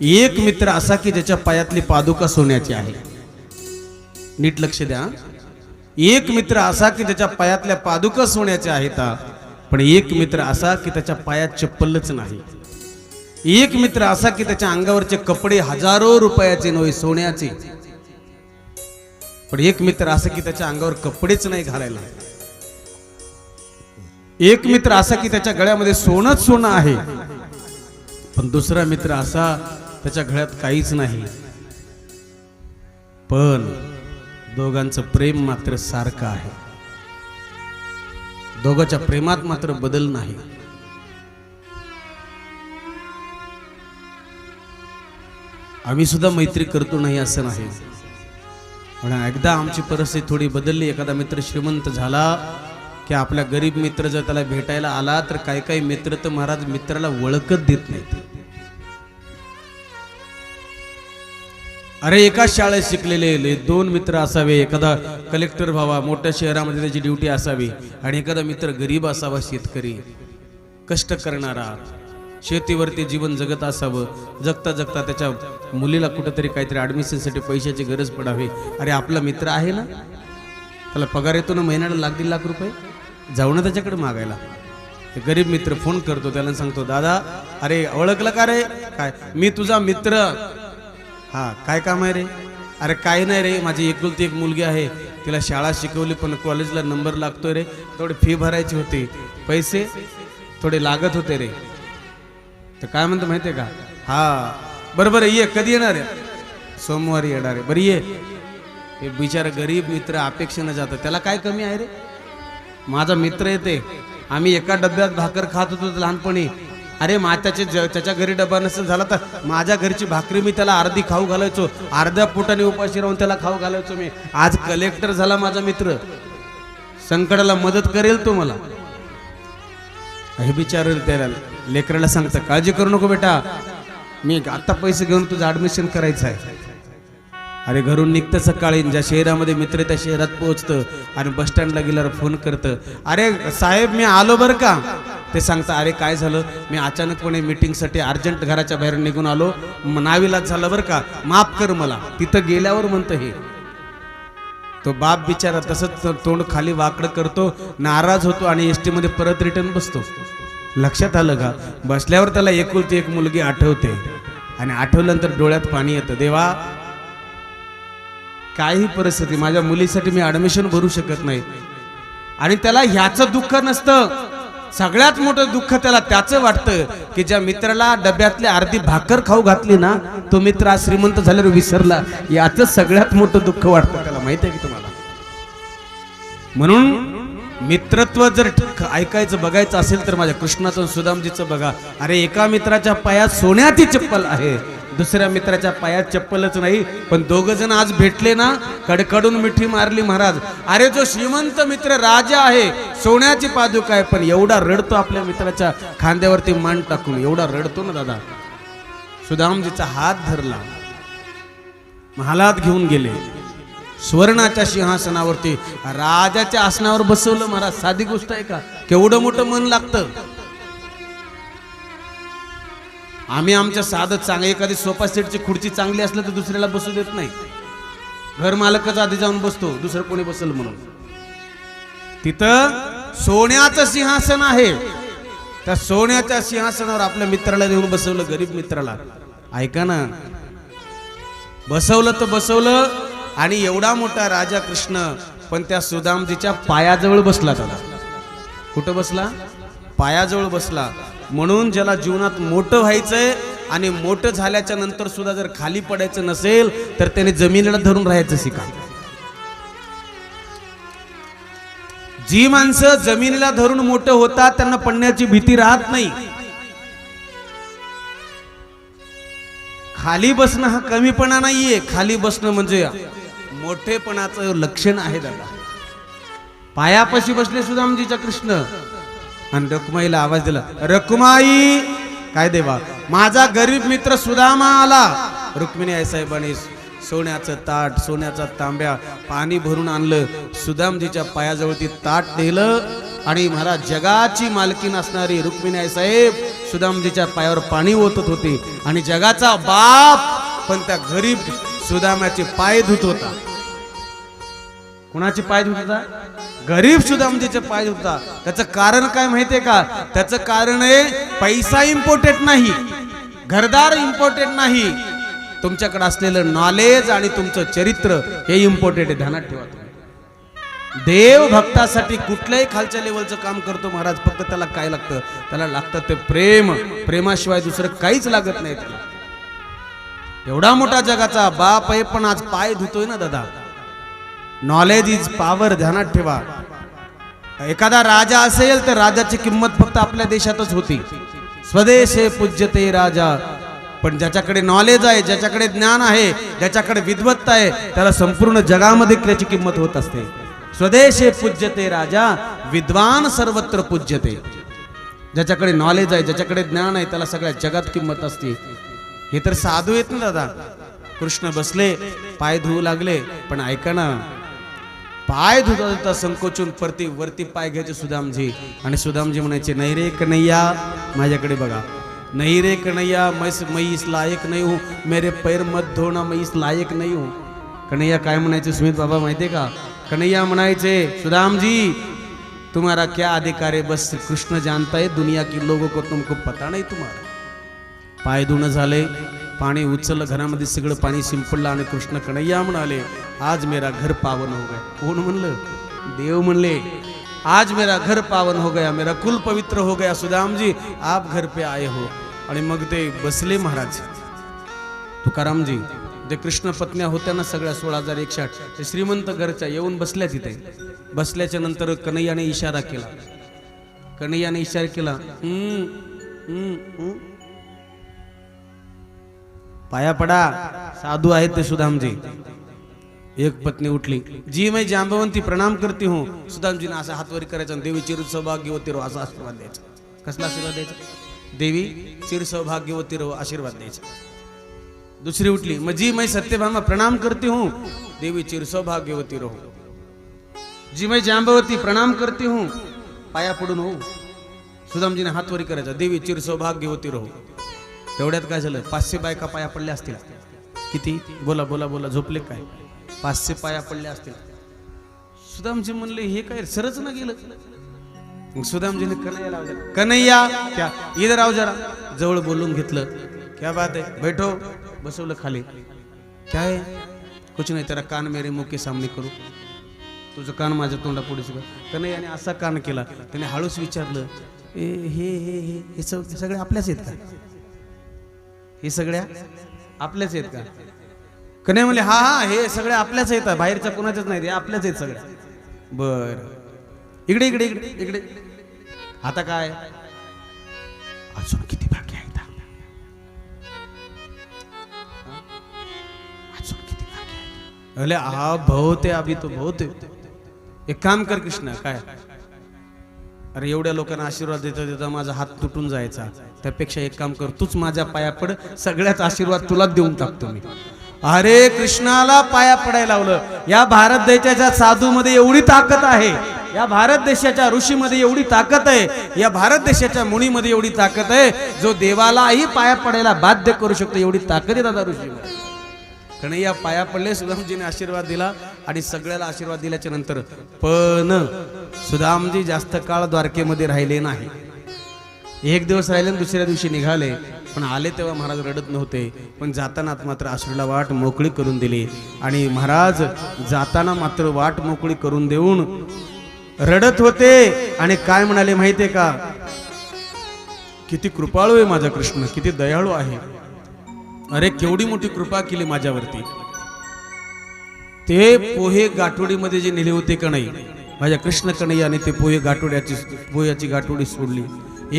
एक मित्र असा की ज्याच्या पायातली पादुका सोन्याची आहे. नीट लक्ष द्या. एक मित्र असा की त्याच्या पायातल्या पादुका सोन्याच्या आहेत पण एक मित्र असा की त्याच्या पायात चप्पलच नाही. एक मित्र असा की त्याच्या अंगावरचे कपडे हजारो रुपयाचे नव्हे सोन्याचे. पण एक मित्र असा की त्याच्या अंगावर कपडेच नाही घालायला. एक मित्र असा की त्याच्या गळ्यामध्ये सोनंच सोनं आहे. पण दुसरा मित्र असा त्याच्या घरात काहीच नाही. पण दोघांचं प्रेम मात्र सारखं आहे. दोघांच्या प्रेमात मात्र बदल नाही. आम्ही सुद्धा मैत्री करतो नाही असं नाही. पण एकदा आमची परिस्थिती थोडी बदलली एखादा मित्र श्रीमंत झाला की आपला गरीब मित्र जर त्याला भेटायला आला तर काही काही मित्र तर महाराज मित्राला ओळखत देत नाहीत. अरे एका शाळेत शिकलेले दोन मित्र असावे एखादा कलेक्टर व्हावा मोठ्या शहरामध्ये त्याची ड्युटी असावी आणि एखादा मित्र गरीब असावा शेतकरी. कष्ट करणारा शेतीवरती जीवन जगत असावं जगता जगता त्याच्या मुलीला कुठंतरी काहीतरी ॲडमिशनसाठी पैशाची गरज पडावी. अरे आपला मित्र आहे ना? त्याला पगार येतो ना महिन्याला लाख दीड लाख रुपये? जाऊ ना त्याच्याकडे मागायला. ते गरीब मित्र फोन करतो त्याला सांगतो दादा अरे ओळखलं का रे? काय मी तुझा मित्र. हा काय काम आहे रे? अरे काय नाही रे माझी एकुलती एक मुलगी आहे. तिला शाळा शिकवली पण कॉलेजला नंबर लागतोय रे. थोडी फी भरायची होती. पैसे थोडे लागत होते रे. तर काय म्हणतो माहितीये का? हा बरं बरं ये कधी येणार आहे? सोमवारी येणार आहे. बरं ये. हे बिचारा गरीब मित्र अपेक्षेनं जातं. त्याला काय कमी आहे रे? माझा मित्र येते. आम्ही एका डब्यात भाकर खात होतो लहानपणी. अरे मात्याचे ज- त्याच्या घरी डबा नसेल झाला तर माझ्या घरची भाकरी मी त्याला अर्धी खाऊ घालायचो. अर्ध्या पोटाने उपाशी राहून त्याला खाऊ घालायचो मी. आज कलेक्टर झाला माझा मित्र. संकटाला मदत करेल तो मला. हे बिचार त्याला लेकराला सांगतं काळजी करू नको बेटा. मी आता पैसे घेऊन तुझं ऍडमिशन करायचं आहे. अरे घरून निघतं सकाळी ज्या शहरामध्ये मित्र त्या शहरात पोहोचतं आणि बस स्टँडला गेल्यावर फोन करतं. अरे साहेब मी आलो बरं का? ते सांगता अरे काय झालं? मी अचानकपणे मीटिंगसाठी अर्जंट घराच्या बाहेर निघून आलो. नाविलाज झालं बरं का? माफ कर मला. तिथं गेल्यावर म्हणतं हे. तो बाप बिचारा तसंच तोंड खाली वाकडं करतो नाराज होतो आणि एसमध्ये परत रिटर्न बसतो. लक्षात आलं का? बसल्यावर त्याला एकुलती एक मुलगी आठवते. आणि आठवल्यानंतर डोळ्यात पाणी येतं. देवा काही परिस्थिती माझ्या मुलीसाठी मी ऍडमिशन भरू शकत नाही. आणि त्याला ह्याचं दुःख नसतं. सगळ्यात मोठं दुःख त्याला त्याचं वाटतं की ज्या मित्राला डब्यातली अर्धी भाकर खाऊ घातली ना तो मित्र आज श्रीमंत झाल्यावर विसरला. याचं सगळ्यात मोठं दुःख वाटतं त्याला माहिती आहे की तुम्हाला? म्हणून मित्रत्व जर ऐकायचं बघायचं असेल तर माझ्या कृष्णाचं सुदामजीचं बघा. अरे एका मित्राच्या पायात सोन्याची चप्पल आहे. दुसऱ्या मित्राच्या पायात चप्पलच नाही पण दोघ जण आज भेटले ना कडकडून मिठी मारली महाराज. अरे जो श्रीमंत मित्र राजा आहे सोन्याची पादुका आहे पण एवढा रडतो आपल्या मित्राच्या खांद्यावरती मान टाकून. एवढा रडतो ना दादा. सुदामजीचा हात धरला. महालात घेऊन गेले. स्वर्णाच्या सिंहासनावरती राजाच्या आसनावर बसवलं महाराज. साधी गोष्ट आहे का? केवढं मोठं मन लागतं. आम्ही आमच्या साधं चांगली एखादी सोफा सेटची खुर्ची चांगली असलं तर दुसऱ्याला बसू देत नाही. घर मालकच आधी जाऊन बसतो दुसरं कोणी बसल म्हणून. तिथं सोन्याचं सिंहासन आहे. त्या सोन्याच्या सिंहासनावर आपल्या मित्राला नेऊन बसवलं गरीब मित्राला. ऐका ना. बसवलं तर बसवलं आणि एवढा मोठा राजा कृष्ण पण त्या सुदामजीच्या पायाजवळ बसला त्याला कुठं बसला? पायाजवळ बसला. म्हणून ज्याला जीवनात मोठं व्हायचंय आणि मोठं झाल्याच्यानंतर सुद्धा जर खाली पडायचं नसेल तर त्याने जमिनीला धरून राहायचं शिका. जी माणसं जमिनीला धरून मोठं होतात त्यांना पडण्याची भीती राहत नाही. खाली बसणं हा कमीपणा नाहीये. खाली बसणं म्हणजे मोठेपणाचं लक्षण आहे दादा पायापाशी बसले सुद्धा म्हणजे कृष्ण आणि रकुमाईला आवाज दिला रकुमाई काय देवा माझा गरीब मित्र सुदामा आला. रुक्मिणी आई साहेबांनी सोन्याचं ताट सोन्याचा तांब्या पाणी भरून आणलं सुदामजीच्या पायाजवळ ती ताट नेलं आणि महाराज जगाची मालकीन असणारी रुक्मिणी साहेब सुदामजीच्या पायावर पाणी ओतत होते आणि जगाचा बाप पण त्या गरीब सुदामाचे पाय धुत होता. कुणाचे पाय धुता गरीब सुद्धा म्हणजे पाय धुता त्याचं कारण काय माहितीये का? त्याचं कारण आहे पैसा इम्पॉर्टंट नाही. घरदार इम्पॉर्टंट नाही. तुमच्याकडे असलेलं नॉलेज आणि तुमचं चरित्र हे इम्पॉर्टंट आहे. ध्यानात ठेवा देव भक्तासाठी कुठल्याही खालच्या लेवलचं काम करतो महाराज फक्त त्याला काय लागतं? त्याला लागतं ते प्रेम. प्रेमाशिवाय दुसरं काहीच लागत नाही त्याला एवढा मोठा जगाचा बाप आहे पण आज पाय धुतोय ना दादा? नॉलेज इज पॉवर ध्यानात ठेवा. एखादा राजा असेल तर राजाची किंमत फक्त आपल्या देशातच होती. स्वदेशे पूज्यते राजा. पण ज्याच्याकडे नॉलेज आहे ज्याच्याकडे ज्ञान आहे ज्याच्याकडे विद्वत्ता आहे त्याला संपूर्ण जगामध्ये त्याची किंमत होत असते. स्वदेशे पूज्यते राजा विद्वान सर्वत्र पूज्यते. ज्याच्याकडे नॉलेज आहे ज्याच्याकडे ज्ञान आहे त्याला सगळ्या जगात किंमत असते. हे तर साधू येत ना दादा. कृष्ण बसले पाय धुवू लागले पण ऐका ना पाय धुता धुता संकोचून परती वरती पाय घ्यायचे सुदामजी. आणि सुदामजी म्हणायचे नाही रे कन्हैया माझ्याकडे बघा. नाही रे कन्हैया मैस मैं इस लायक नहीं हूँ. मेरे पैर मत धोना मैं इस लायक नाही हूँ. कन्हैया काय म्हणायचे सुमित बाबा माहितीये का? कन्हैया म्हणायचे सुदामजी तुम्हारा क्या अधिकार है? बस कृष्ण जानता है दुनिया की लोगों को तुमको पता नहीं तुम्हारा. पाय धुणं झाले. पाणी उचललं घरामध्ये सगळं पाणी शिंपडलं आणि कृष्ण कन्हैया म्हणाले आज मेरा घर पावन हो गया. कोण म्हणलं? देव म्हणले आज मेरा घर पावन हो गया मेरा कुल पवित्र हो गया. सुदामजी आप घर पे आए हो. आणि मग ते बसले महाराज. तुकारामजी जे कृष्ण पत्न्या होत्या ना सगळ्या सोळा हजार एकशे आठ ते श्रीमंत घरच्या येऊन बसल्या तिथे. बसल्याच्या नंतर कन्हैयाने इशारा केला. कन्हैयाने इशारा केला हम्म, हम्म. पाया पडा. साधू आहेत ते सुदामजी एक पत्नी उठली. जी मैं जांबवंती प्रणाम करती हो. सुदामजीने असा हातवरी करायचा देवी चिर सौभाग्यवती रहो असा आशीर्वाद द्यायचा. कसला आशीर्वाद द्यायचा? देवी चिर सौभाग्यवती रहो आशीर्वाद द्यायचा. दुसरी उठली. मग जी मैं सत्यभामा प्रणाम करती हूँ. देवी चिर सौभाग्यवती रहो जी मैं जांबवती प्रणाम करती हूँ. पाया पडून हो सुदामजीने हातवरी करायचा. देवी चिर सौभाग्यवती रहो तेवढ्यात काय झालं? पाचशे बायका पाया पडल्या असतील. किती? बोला बोला बोला झोपले काय? पाचशे पाया पडल्या असतील. सुदामजी म्हणले हे काय सरच ना गेलं सुदामजीने कन्हैया लाव कन्हैया क्या? इधर आव जरा. जवळ बोलून घेतलं. क्या बात आहे बैठो. बसवलं खाली. काय कुछ नाही त्याला कान मेरे मुके सामने करू. तुझं कान माझ्या तोंडा पुढे सगळं कन्हैयाने असा कान केला. त्याने हळूच विचारलं ए हे हे हे हे हे सगळे आपल्याच आहेत का? हे सगळ्या आपल्याच आहेत का? कने म्हणले हा हा हे सगळे आपल्याच येतात बाहेरच्या कोणाच्याच नाही आपल्याच आहेत सगळ्या बर. इकडे इकडे इकडे इकडे. आता काय? अजून किती बाकी आहेत? अजून किती बाकी अरे हा बहुत अभि तो भवते एक काम कर कृष्ण काय? अरे एवढ्या लोकांना आशीर्वाद देता देता माझा हात तुटून जायचा. त्यापेक्षा एक काम कर तूच माझ्या पाया पड सगळ्यात आशीर्वाद तुलाच देऊन टाकतो मी. अरे कृष्णाला पाया पडायला लावलं. या भारत देशाच्या साधू मध्ये एवढी ताकद आहे. या भारत देशाच्या ऋषीमध्ये एवढी ताकद आहे. या भारत देशाच्या मुनीमध्ये एवढी ताकद आहे. जो देवालाही पाया पडायला बाध्य करू शकतो एवढी ताकद आहे दादा ऋषीमध्ये. या पाया पडले सुदामजीने आशीर्वाद दिला आणि सगळ्याला आशीर्वाद दिल्याच्या नंतर पण सुदामजी जास्त काळ द्वारकेमध्ये राहिले नाही. एक दिवस राहिले दुसऱ्या दिवशी निघाले. पण आले तेव्हा महाराज रडत नव्हते. पण जाताना मात्र आश्रूला वाट मोकळी करून दिली. आणि महाराज जाताना मात्र वाट मोकळी करून देऊन रडत होते. आणि काय म्हणाले माहितीये का? किती कृपाळू आहे माझा कृष्ण किती दयाळू आहे. अरे केवढी मोठी कृपा केली माझ्यावरती. ते पोहे गाठोडीमध्ये जे नेले होते का नाही? माझ्या कृष्ण कन्हैयाने ते पोहे गाठोड्याची पोह्याची गाठोडी सोडली.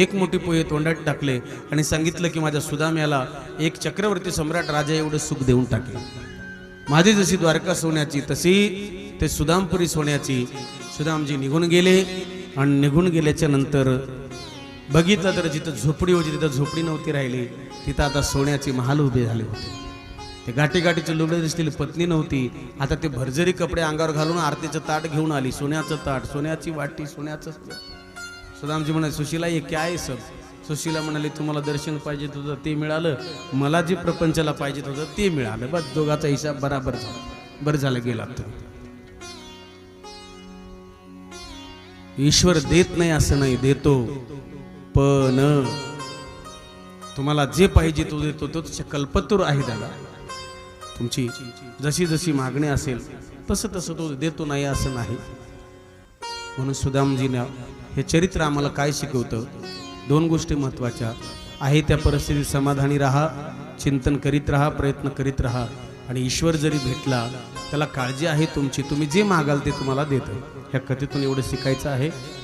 एक मोठी पोहे तोंडात टाकले आणि सांगितलं की माझ्या सुदाम्याला एक चक्रवर्ती सम्राट राजा एवढं सुख देऊन टाकले. माझी जशी द्वारका सोन्याची तशी ते सुदामपुरी सोन्याची सुदामजी निघून गेले आणि निघून गेल्याच्यानंतर बघितलं तर जिथं झोपडी होती तिथं झोपडी नव्हती राहिली तिथं आता सोन्याचे महाल उभे झाले होते. ते गाठी गाठीचे लुगडे दिसतील पत्नी नव्हती. आता ते भरजरी कपडे अंगावर घालून आरतीचं ताट घेऊन आली. सोन्याचं ताट सोन्याची वाटी सोन्याचं सुदामजी म्हणाले सुशीला हे क्या आहे सब? सुशीला म्हणाली तुम्हाला दर्शन पाहिजे होतं ते मिळालं. मला जे प्रपंचाला पाहिजे होतं ते मिळालं. बस दोघाचा हिसाब बराबर झाला. बरं झालं गेला तर ईश्वर देत नाही असं नाही देतो. पण तुम्हाला जे पाहिजे तो देतो तो तुझ्या कल्पतूर आहे दादा. तुमची जशी जशी मागणी असेल तसं तसं तो देतो नाही असं नाही. म्हणून सुदामजीनं हे चरित्र आम्हाला काय शिकवतं? दोन गोष्टी महत्त्वाच्या. आहे त्या परिस्थितीत समाधानी राहा चिंतन करीत राहा प्रयत्न करीत राहा. आणि ईश्वर जरी भेटला त्याला काळजी आहे तुमची. तुम्ही जे मागाल ते तुम्हाला देतं. ह्या कथेतून एवढं शिकायचं आहे.